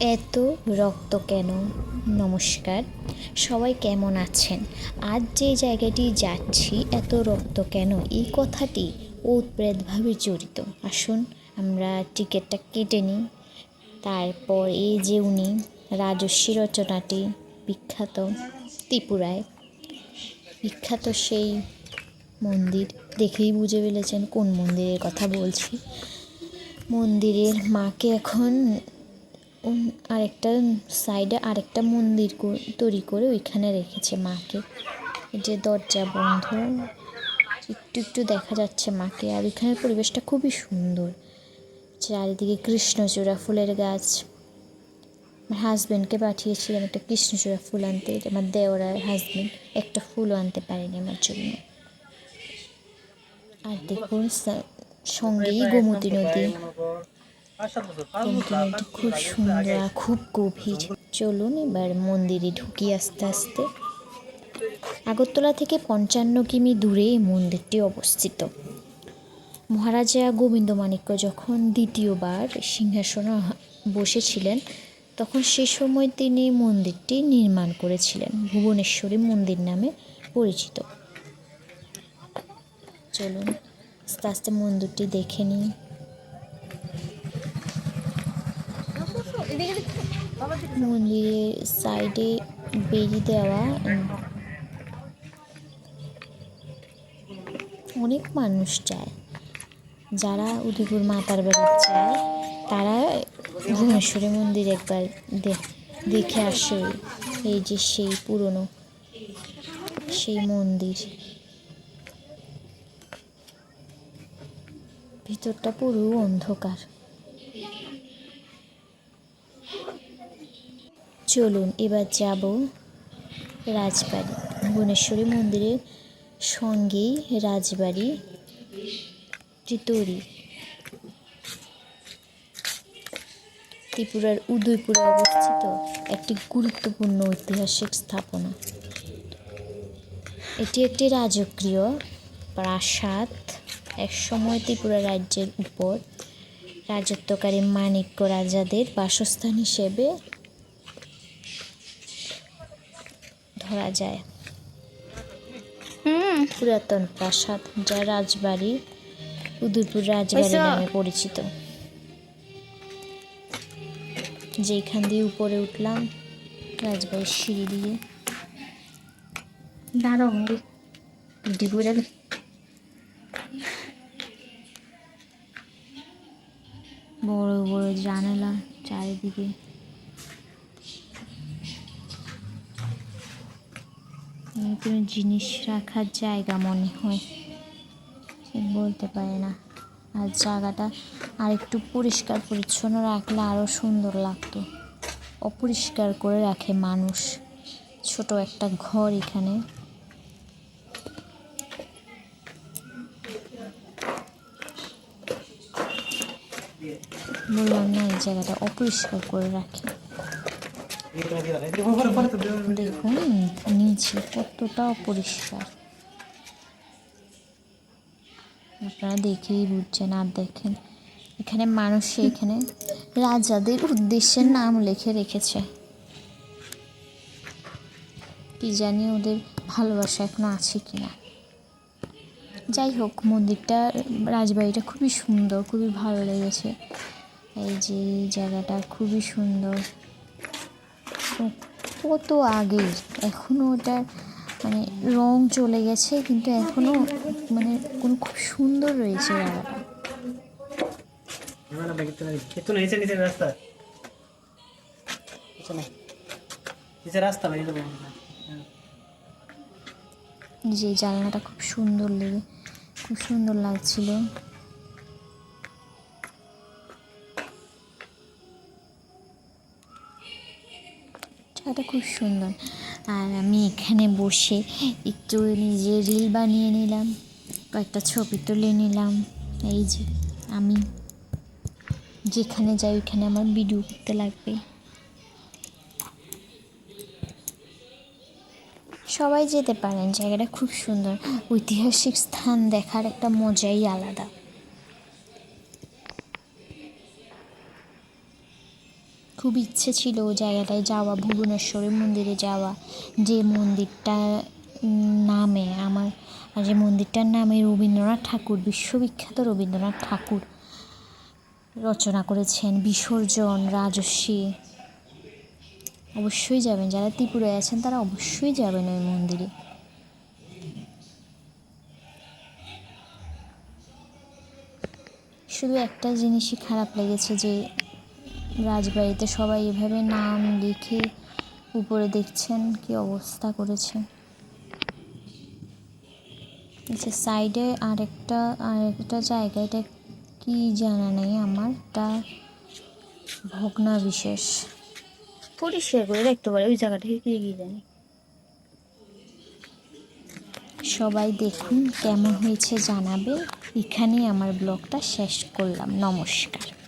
এত রক্ত কেন? নমস্কার। সবাই কেমন আছেন? আজ যে জায়গাটি যাচ্ছি, এত রক্ত কেন? এই কথাটি উৎপ্রেতভাবে জড়িত। আসুন, আমরা টিকিটটা কেটে নিই। তারপর এই যে উনি, রাজস্বী রচনাটি বিখ্যাত ত্রিপুরায়। বিখ্যাত সেই মন্দির দেখেই বুঝে ফেলেছেন কোন মন্দিরের কথা বলছি। মন্দিরের মাকে এখন আরেকটা সাইডে আরেকটা মন্দির তৈরি করে ওইখানে রেখেছে মাকে। যে দরজা বন্ধ, একটু একটু দেখা যাচ্ছে মাকে। আর ওইখানের পরিবেশটা খুবই সুন্দর। চারিদিকে কৃষ্ণচূড়া ফুলের গাছ। আমার হাজব্যান্ডকে পাঠিয়েছিলাম একটা কৃষ্ণচূড়া ফুল আনতে। আমার দেওয়ার হাজব্যান্ড একটা ফুলও আনতে পারেনি আমার জন্য। আর দেখুন সঙ্গেই গোমতী নদী। খুব সুন্দর, খুব গভীর। চলুন এবার মন্দিরে ঢুকি আস্তে আস্তে। আগরতলা থেকে পঞ্চান্ন কিমি দূরে এই মন্দিরটি অবস্থিত। মহারাজা গোবিন্দ মাণিক্য যখন দ্বিতীয়বার সিংহাসনে বসেছিলেন, তখন সে সময় তিনি মন্দিরটি নির্মাণ করেছিলেন, ভুবনেশ্বরী মন্দির নামে পরিচিত। চলুন আস্তে আস্তে মন্দিরটি দেখে নিই। মন্দিরের সাইডে বেরি দেওয়া। অনেক মানুষ যায়। যারা উদয়পুর মাতার বাড়ি যায়, তারা ভুবনেশ্বরী মন্দির একবার দেখে আসে। এই যে সেই পুরনো সেই মন্দির। ভিতরটা পুরো অন্ধকার। চলুন, এবার যাব রাজবাড়ি। ভুবনেশ্বরী মন্দিরের সঙ্গেই রাজবাড়ি তৈরি ত্রিপুরার উদয়পুরে অবস্থিত একটি গুরুত্বপূর্ণ ঐতিহাসিক স্থাপনা। এটি একটি রাজকীয় প্রাসাদ। একসময় ত্রিপুরা রাজ্যের উপর রাজত্বকারী মাণিক্য রাজাদের বাসস্থান হিসেবে ধরা যায়। পুরাতন প্রাসাদ যা রাজবাড়ি উদয়পুর রাজবাড়ি নামে পরিচিত। যেখান দিয়ে উপরে উঠলাম রাজবাড়ির সিঁড়ি দিয়ে। দাঁড়াও ডিপুরে বড় বড় জানালা চারিদিকে কোনো জিনিস রাখার জায়গা মনে হয় বলতে পারে না আর জায়গাটা আর একটু পরিষ্কার পরিচ্ছন্ন রাখলে আরও সুন্দর লাগতো অপরিষ্কার করে রাখে মানুষ ছোট একটা ঘর এখানে বললাম না এই জায়গাটা অপরিষ্কার করে রাখে দেখুন নিচে কতটা অপরিষ্কার। আপনারা দেখেই বুঝছেন, আর দেখেন, এখানে মানুষ এখানে রাজাদের উদ্দেশ্যের নাম লিখে রেখেছে। কি জানি ওদের ভালোবাসা এখনও আছে কিনা। যাই হোক, মন্দিরটা, রাজবাড়িটা খুবই সুন্দর, খুবই ভালো লেগেছে। এই যে জায়গাটা খুবই সুন্দর। কত আগে এখনও ওটার মানে রং চলে গেছে কিন্তু এখনও মানে কোনো খুব সুন্দর রয়েছে জায়গাটা রাস্তা। যে জানলাটা খুব সুন্দর লেগে খুব সুন্দর লাগছিল। জায়গাটা খুব সুন্দর। আর আমি এখানে বসে একটু নিজে রিল বানিয়ে নিলাম, কয়েকটা ছবি তুলে নিলাম। এই যে আমি যেখানে যাই ওইখানে আমার ভিডিও করতে লাগবে। সবাই যেতে পারেন, জায়গাটা খুব সুন্দর। ঐতিহাসিক স্থান দেখার একটা মজাই আলাদা। খুব ইচ্ছে ছিল ও জায়গাটায় যাওয়া ভুবনেশ্বরের মন্দিরে যাওয়া। যে মন্দিরটা নামে আমার যে মন্দিরটার নামে রবীন্দ্রনাথ ঠাকুর, বিশ্ববিখ্যাত রবীন্দ্রনাথ ঠাকুর রচনা করেছেন। বিসর্জন, রাজস্বী। অবশ্যই যাবেন, যারা ত্রিপুরায় আছেন তারা অবশ্যই যাবেন ওই মন্দিরে। শুধু একটা জিনিসই খারাপ লেগেছে যে রাজবাড়িতে সবাই এভাবে নাম লিখে উপরে দেখছেন কি অবস্থা করেছে। আচ্ছা সাইডে আরেকটা আরেকটা জায়গা এটা কি জানা নেই আমার তা ভগ্না বিশেষ। পরিষ্কার করে দেখতে পারে ওই জায়গাটাকে কি কি জানি। সবাই দেখুন কেমন হয়েছে জানাবে। এখানেই আমার ব্লগটা শেষ করলাম। নমস্কার।